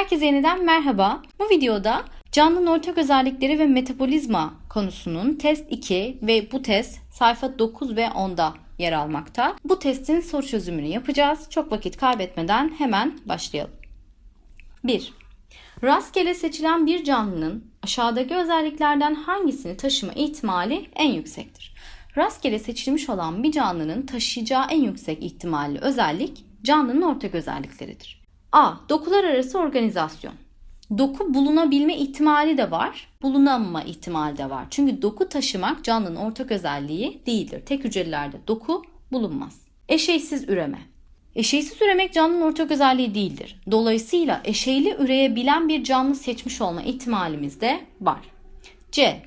Herkese yeniden merhaba. Bu videoda canlının ortak özellikleri ve metabolizma konusunun test 2 ve bu test sayfa 9 ve 10'da yer almakta. Bu testin soru çözümünü yapacağız. Çok vakit kaybetmeden hemen başlayalım. 1. Rastgele seçilen bir canlının aşağıdaki özelliklerden hangisini taşıma ihtimali en yüksektir? Rastgele seçilmiş olan bir canlının taşıyacağı en yüksek ihtimalli özellik canlının ortak özellikleridir. A. Dokular arası organizasyon. Doku bulunabilme ihtimali de var, bulunamama ihtimali de var. Çünkü doku taşımak canlının ortak özelliği değildir. Tek hücrelerde doku bulunmaz. Eşeysiz üreme. Eşeysiz üremek canlının ortak özelliği değildir. Dolayısıyla eşeyli üreyebilen bir canlı seçmiş olma ihtimalimiz de var. C.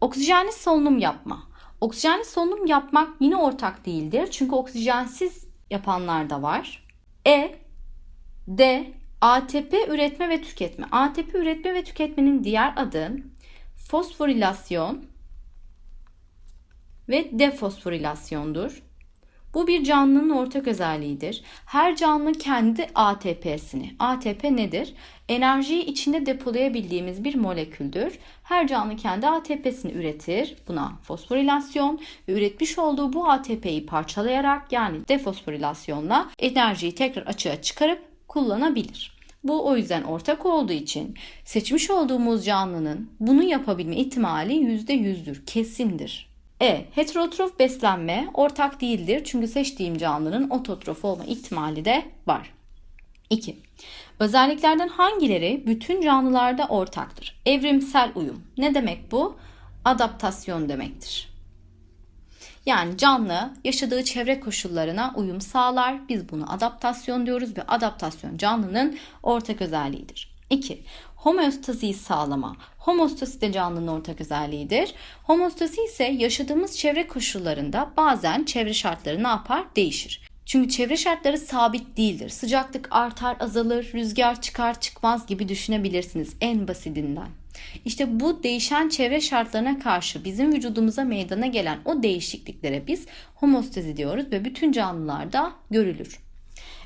Oksijenli solunum yapma. Oksijenli solunum yapmak yine ortak değildir. Çünkü oksijensiz yapanlar da var. E. D. ATP üretme ve tüketme. ATP üretme ve tüketmenin diğer adı fosforilasyon ve defosforilasyondur. Bu bir canlının ortak özelliğidir. Her canlı kendi ATP'sini. ATP nedir? Enerjiyi içinde depolayabildiğimiz bir moleküldür. Her canlı kendi ATP'sini üretir. Buna fosforilasyon ve üretmiş olduğu bu ATP'yi parçalayarak yani defosforilasyonla enerjiyi tekrar açığa çıkarıp kullanabilir. Bu o yüzden ortak olduğu için seçmiş olduğumuz canlının bunu yapabilme ihtimali %100'dür, kesindir. E. Heterotrof beslenme ortak değildir çünkü seçtiğim canlının ototrof olma ihtimali de var. 2. Özelliklerden hangileri bütün canlılarda ortaktır? Evrimsel uyum. Ne demek bu? Adaptasyon demektir. Yani canlı yaşadığı çevre koşullarına uyum sağlar. Biz bunu adaptasyon diyoruz ve adaptasyon canlının ortak özelliğidir. 2. Homeostaziyi sağlama. Homostasi de canlının ortak özelliğidir. Homostasi ise yaşadığımız çevre koşullarında bazen çevre şartları ne yapar? Değişir. Çünkü çevre şartları sabit değildir. Sıcaklık artar, azalır, rüzgar çıkar, çıkmaz gibi düşünebilirsiniz en basitinden. İşte bu değişen çevre şartlarına karşı bizim vücudumuza meydana gelen o değişikliklere biz homostazi diyoruz ve bütün canlılarda görülür.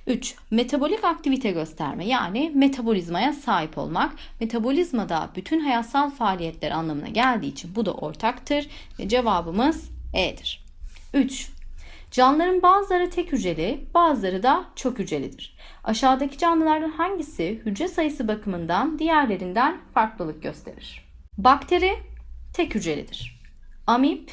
3. Metabolik aktivite gösterme yani metabolizmaya sahip olmak. Metabolizma da bütün hayatsal faaliyetler anlamına geldiği için bu da ortaktır ve cevabımız E'dir. 3. Canlıların bazıları tek hücreli, bazıları da çok hücrelidir. Aşağıdaki canlılardan hangisi hücre sayısı bakımından diğerlerinden farklılık gösterir? Bakteri tek hücrelidir. Amip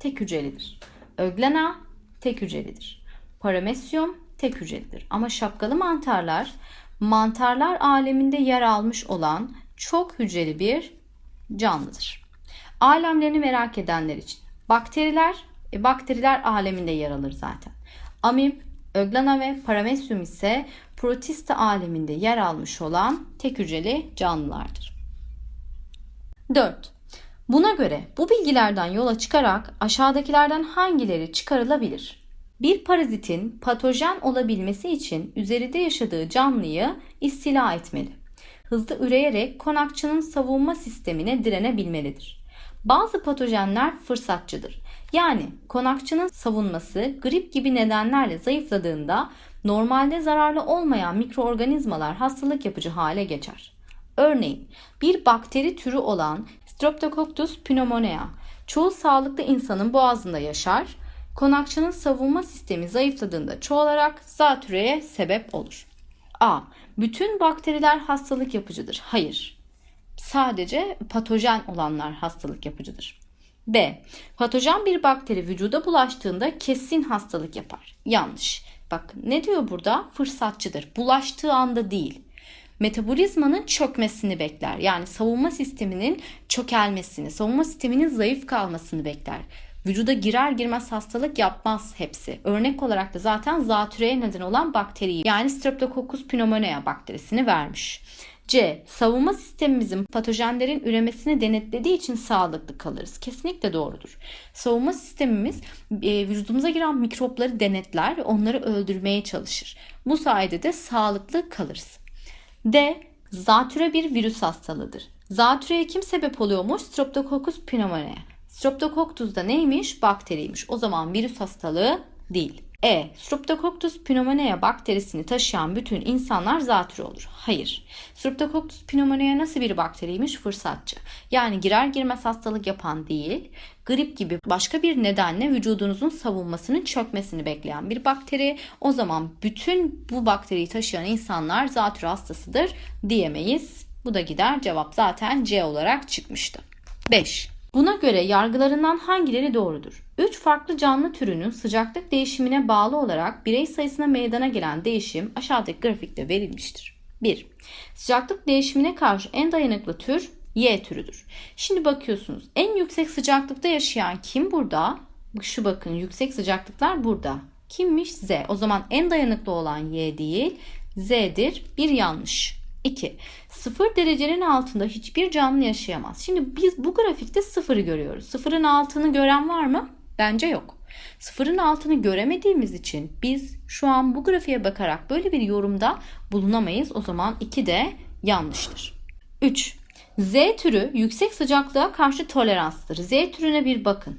tek hücrelidir. Öglena tek hücrelidir. Paramesyum tek hücrelidir. Ama şapkalı mantarlar mantarlar aleminde yer almış olan çok hücreli bir canlıdır. Alemlerini merak edenler için bakteriler e, bakteriler aleminde yer alır zaten. Amip, öglana ve paramesyum ise protista aleminde yer almış olan tek hücreli canlılardır. 4. Buna göre bu bilgilerden yola çıkarak aşağıdakilerden hangileri çıkarılabilir? Bir parazitin patojen olabilmesi için üzerinde yaşadığı canlıyı istila etmeli. Hızlı üreyerek konakçının savunma sistemine direnebilmelidir. Bazı patojenler fırsatçıdır. Yani konakçının savunması grip gibi nedenlerle zayıfladığında normalde zararlı olmayan mikroorganizmalar hastalık yapıcı hale geçer. Örneğin bir bakteri türü olan Streptococcus pneumoniae çoğu sağlıklı insanın boğazında yaşar. Konakçının savunma sistemi zayıfladığında çoğalarak zatürreye sebep olur. A. Bütün bakteriler hastalık yapıcıdır. Hayır. Sadece patojen olanlar hastalık yapıcıdır. B. Patojen bir bakteri vücuda bulaştığında kesin hastalık yapar. Yanlış. Bak ne diyor burada? Fırsatçıdır. Bulaştığı anda değil. Metabolizmanın çökmesini bekler. Yani savunma sisteminin çökelmesini, savunma sisteminin zayıf kalmasını bekler. Vücuda girer girmez hastalık yapmaz hepsi. Örnek olarak da zaten zatürreye neden olan bakteriyi yani Streptococcus pneumoniae bakterisini vermiş. C. Savunma sistemimizin patojenlerin üremesini denetlediği için sağlıklı kalırız. Kesinlikle doğrudur. Savunma sistemimiz e, vücudumuza giren mikropları denetler ve onları öldürmeye çalışır. Bu sayede de sağlıklı kalırız. D. Zatüre bir virüs hastalığıdır. Zatürreye kim sebep oluyormuş? Streptococcus pneumoniae. Streptococcus da neymiş? Bakteriymiş. O zaman virüs hastalığı değil. E. Streptococcus pneumoniae bakterisini taşıyan bütün insanlar zatürre olur. Hayır. Streptococcus pneumoniae nasıl bir bakteriymiş? Fırsatçı. Yani girer girmez hastalık yapan değil, grip gibi başka bir nedenle vücudunuzun savunmasının çökmesini bekleyen bir bakteri. O zaman bütün bu bakteriyi taşıyan insanlar zatürre hastasıdır diyemeyiz. Bu da gider. Cevap zaten C olarak çıkmıştı. 5. Buna göre yargılarından hangileri doğrudur? 3 farklı canlı türünün sıcaklık değişimine bağlı olarak birey sayısına meydana gelen değişim aşağıdaki grafikte verilmiştir. 1. Sıcaklık değişimine karşı en dayanıklı tür Y türüdür. Şimdi bakıyorsunuz en yüksek sıcaklıkta yaşayan kim burada? Şu bakın yüksek sıcaklıklar burada. Kimmiş? Z. O zaman en dayanıklı olan Y değil Z'dir. Bir yanlış. 2. 0 derecenin altında hiçbir canlı yaşayamaz. Şimdi biz bu grafikte sıfırı görüyoruz. Sıfırın altını gören var mı? Bence yok. Sıfırın altını göremediğimiz için biz şu an bu grafiğe bakarak böyle bir yorumda bulunamayız. O zaman 2 de yanlıştır. 3. Z türü yüksek sıcaklığa karşı toleranstır. Z türüne bir bakın.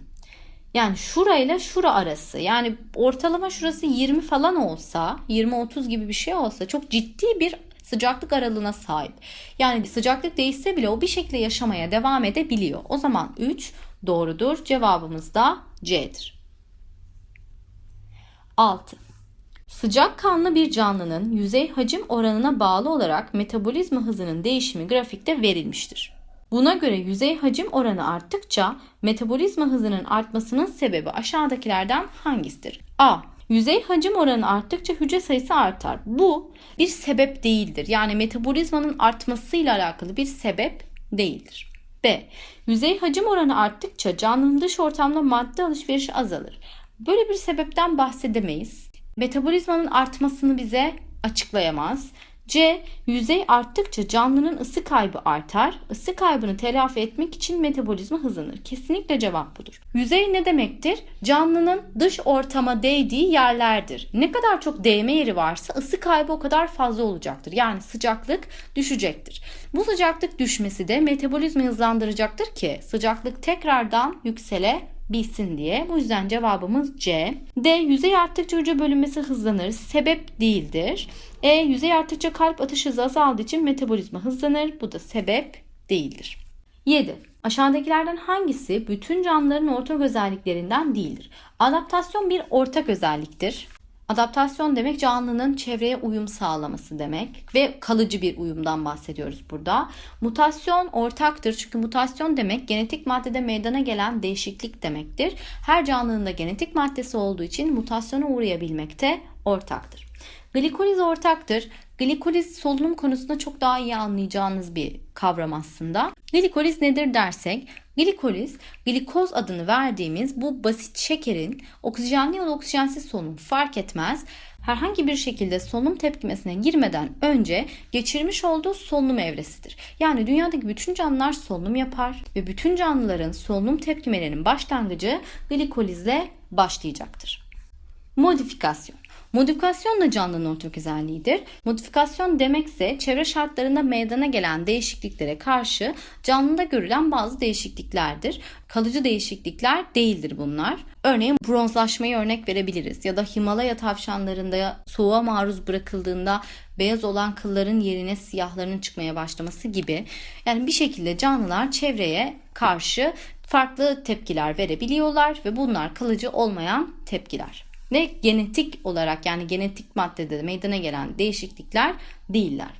Yani şurayla şura arası yani ortalama şurası 20 falan olsa 20-30 gibi bir şey olsa çok ciddi bir sıcaklık aralığına sahip. Yani sıcaklık değişse bile o bir şekilde yaşamaya devam edebiliyor. O zaman 3 doğrudur. Cevabımız da C'dir. 6. Sıcak kanlı bir canlının yüzey hacim oranına bağlı olarak metabolizma hızının değişimi grafikte verilmiştir. Buna göre yüzey hacim oranı arttıkça metabolizma hızının artmasının sebebi aşağıdakilerden hangisidir? A. Yüzey hacim oranı arttıkça hücre sayısı artar. Bu bir sebep değildir. Yani metabolizmanın artmasıyla alakalı bir sebep değildir. B. Yüzey hacim oranı arttıkça canlının dış ortamda madde alışverişi azalır. Böyle bir sebepten bahsedemeyiz. Metabolizmanın artmasını bize açıklayamaz. C. Yüzey arttıkça canlının ısı kaybı artar. Isı kaybını telafi etmek için metabolizma hızlanır. Kesinlikle cevap budur. Yüzey ne demektir? Canlının dış ortama değdiği yerlerdir. Ne kadar çok değme yeri varsa ısı kaybı o kadar fazla olacaktır. Yani sıcaklık düşecektir. Bu sıcaklık düşmesi de metabolizmayı hızlandıracaktır ki sıcaklık tekrardan yüksele bilsin diye. Bu yüzden cevabımız C. D. Yüzey arttıkça hücre bölünmesi hızlanır. Sebep değildir. E. Yüzey arttıkça kalp atış hızı azaldığı için metabolizma hızlanır. Bu da sebep değildir. 7. Aşağıdakilerden hangisi bütün canlıların ortak özelliklerinden değildir? Adaptasyon bir ortak özelliktir. Adaptasyon demek canlının çevreye uyum sağlaması demek ve kalıcı bir uyumdan bahsediyoruz burada. Mutasyon ortaktır çünkü mutasyon demek genetik maddede meydana gelen değişiklik demektir. Her canlının da genetik maddesi olduğu için mutasyona uğrayabilmekte ortaktır. Glikoliz ortaktır. Glikoliz solunum konusunda çok daha iyi anlayacağınız bir kavram aslında. Glikoliz nedir dersek, glikoliz glikoz adını verdiğimiz bu basit şekerin oksijenli ya da oksijensiz solunum fark etmez herhangi bir şekilde solunum tepkimesine girmeden önce geçirmiş olduğu solunum evresidir. Yani dünyadaki bütün canlılar solunum yapar ve bütün canlıların solunum tepkimelerinin başlangıcı glikolizle başlayacaktır. Modifikasyon Modifikasyon da canlının ortak özelliğidir. Modifikasyon demekse çevre şartlarında meydana gelen değişikliklere karşı canlıda görülen bazı değişikliklerdir. Kalıcı değişiklikler değildir bunlar. Örneğin bronzlaşmayı örnek verebiliriz ya da Himalaya tavşanlarında soğuğa maruz bırakıldığında beyaz olan kılların yerine siyahların çıkmaya başlaması gibi. Yani bir şekilde canlılar çevreye karşı farklı tepkiler verebiliyorlar ve bunlar kalıcı olmayan tepkiler ve genetik olarak yani genetik maddede de meydana gelen değişiklikler değiller.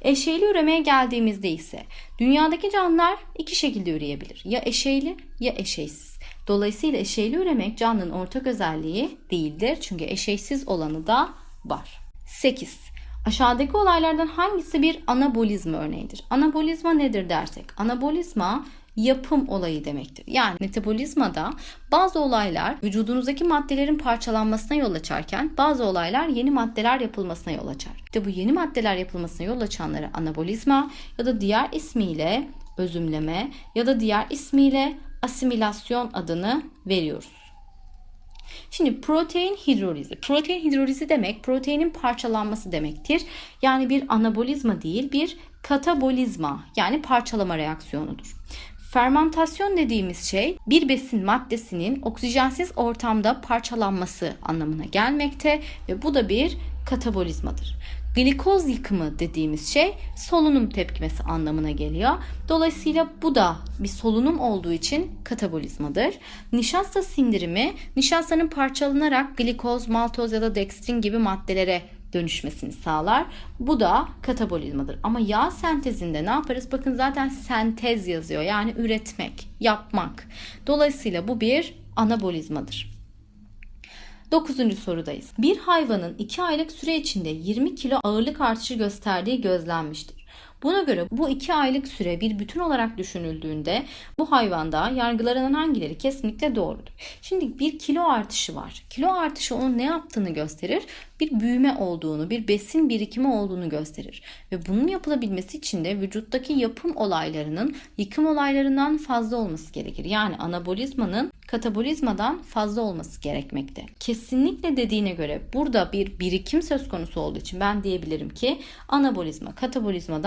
Eşeyli üremeye geldiğimizde ise dünyadaki canlılar iki şekilde üreyebilir. Ya eşeyli ya eşeysiz. Dolayısıyla eşeyli üremek canlının ortak özelliği değildir. Çünkü eşeysiz olanı da var. 8. Aşağıdaki olaylardan hangisi bir anabolizma örneğidir? Anabolizma nedir dersek? Anabolizma yapım olayı demektir. Yani metabolizmada bazı olaylar vücudunuzdaki maddelerin parçalanmasına yol açarken bazı olaylar yeni maddeler yapılmasına yol açar. İşte bu yeni maddeler yapılmasına yol açanlara anabolizma ya da diğer ismiyle özümleme ya da diğer ismiyle asimilasyon adını veriyoruz. Şimdi protein hidrolizi. Protein hidrolizi demek proteinin parçalanması demektir. Yani bir anabolizma değil bir katabolizma yani parçalama reaksiyonudur. Fermantasyon dediğimiz şey bir besin maddesinin oksijensiz ortamda parçalanması anlamına gelmekte ve bu da bir katabolizmadır. Glikoz yıkımı dediğimiz şey solunum tepkimesi anlamına geliyor. Dolayısıyla bu da bir solunum olduğu için katabolizmadır. Nişasta sindirimi nişastanın parçalanarak glikoz, maltoz ya da dekstrin gibi maddelere dönüşmesini sağlar. Bu da katabolizmadır. Ama yağ sentezinde ne yaparız? Bakın zaten sentez yazıyor. Yani üretmek, yapmak. Dolayısıyla bu bir anabolizmadır. Dokuzuncu sorudayız. Bir hayvanın 2 aylık süre içinde 20 kilo ağırlık artışı gösterdiği gözlenmiştir. Buna göre bu 2 aylık süre bir bütün olarak düşünüldüğünde bu hayvanda yargılanan hangileri kesinlikle doğrudur. Şimdi bir kilo artışı var. Kilo artışı onun ne yaptığını gösterir. Bir büyüme olduğunu, bir besin birikimi olduğunu gösterir. Ve bunun yapılabilmesi için de vücuttaki yapım olaylarının yıkım olaylarından fazla olması gerekir. Yani anabolizmanın katabolizmadan fazla olması gerekmekte. Kesinlikle dediğine göre burada bir birikim söz konusu olduğu için ben diyebilirim ki anabolizma katabolizmadan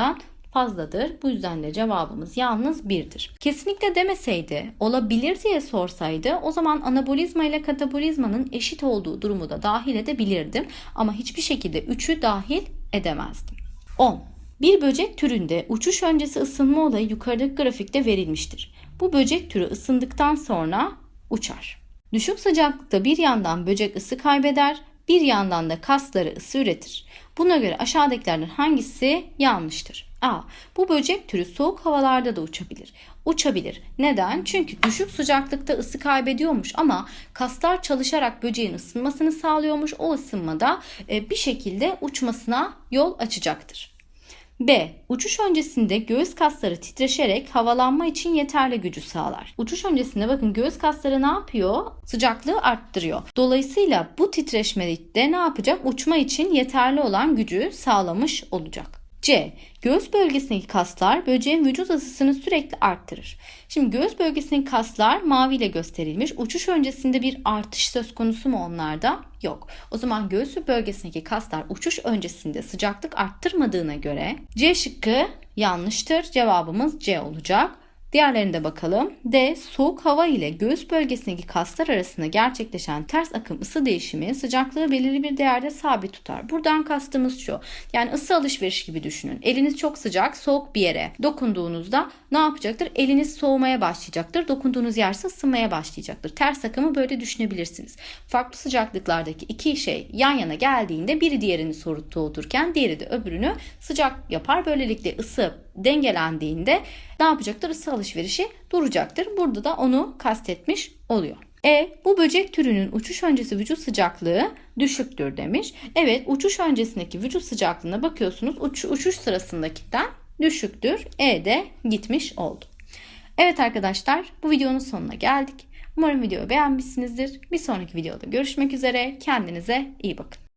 fazladır. Bu yüzden de cevabımız yalnız birdir. Kesinlikle demeseydi, olabilir diye sorsaydı o zaman anabolizma ile katabolizmanın eşit olduğu durumu da dahil edebilirdim. Ama hiçbir şekilde üçü dahil edemezdim. 10. Bir böcek türünde uçuş öncesi ısınma olayı yukarıdaki grafikte verilmiştir. Bu böcek türü ısındıktan sonra uçar. Düşük sıcaklıkta bir yandan böcek ısı kaybeder, bir yandan da kasları ısı üretir. Buna göre aşağıdakilerden hangisi yanlıştır? A. Bu böcek türü soğuk havalarda da uçabilir. Uçabilir. Neden? Çünkü düşük sıcaklıkta ısı kaybediyormuş ama kaslar çalışarak böceğin ısınmasını sağlıyormuş. O ısınmada e, bir şekilde uçmasına yol açacaktır. B. Uçuş öncesinde göğüs kasları titreşerek havalanma için yeterli gücü sağlar. Uçuş öncesinde bakın göğüs kasları ne yapıyor? Sıcaklığı arttırıyor. Dolayısıyla bu titreşmede ne yapacak? Uçma için yeterli olan gücü sağlamış olacak. C. Göğüs bölgesindeki kaslar böceğin vücut ısısını sürekli arttırır. Şimdi göğüs bölgesindeki kaslar maviyle gösterilmiş. Uçuş öncesinde bir artış söz konusu mu onlarda? Yok. O zaman göğüs bölgesindeki kaslar uçuş öncesinde sıcaklık arttırmadığına göre C şıkkı yanlıştır. Cevabımız C olacak. Diğerlerine bakalım. D. Soğuk hava ile göğüs bölgesindeki kaslar arasında gerçekleşen ters akım ısı değişimi sıcaklığı belirli bir değerde sabit tutar. Buradan kastımız şu. Yani ısı alışveriş gibi düşünün. Eliniz çok sıcak, soğuk bir yere dokunduğunuzda ne yapacaktır? Eliniz soğumaya başlayacaktır. Dokunduğunuz yer ise ısınmaya başlayacaktır. Ters akımı böyle düşünebilirsiniz. Farklı sıcaklıklardaki iki şey yan yana geldiğinde biri diğerini soğuturken diğeri de öbürünü sıcak yapar. Böylelikle ısı dengelendiğinde ne yapacaktır? Isı alışverişi duracaktır. Burada da onu kastetmiş oluyor. E bu böcek türünün uçuş öncesi vücut sıcaklığı düşüktür demiş. Evet uçuş öncesindeki vücut sıcaklığına bakıyorsunuz uç, uçuş sırasındakinden düşüktür. E de gitmiş oldu. Evet arkadaşlar bu videonun sonuna geldik. Umarım videoyu beğenmişsinizdir. Bir sonraki videoda görüşmek üzere. Kendinize iyi bakın.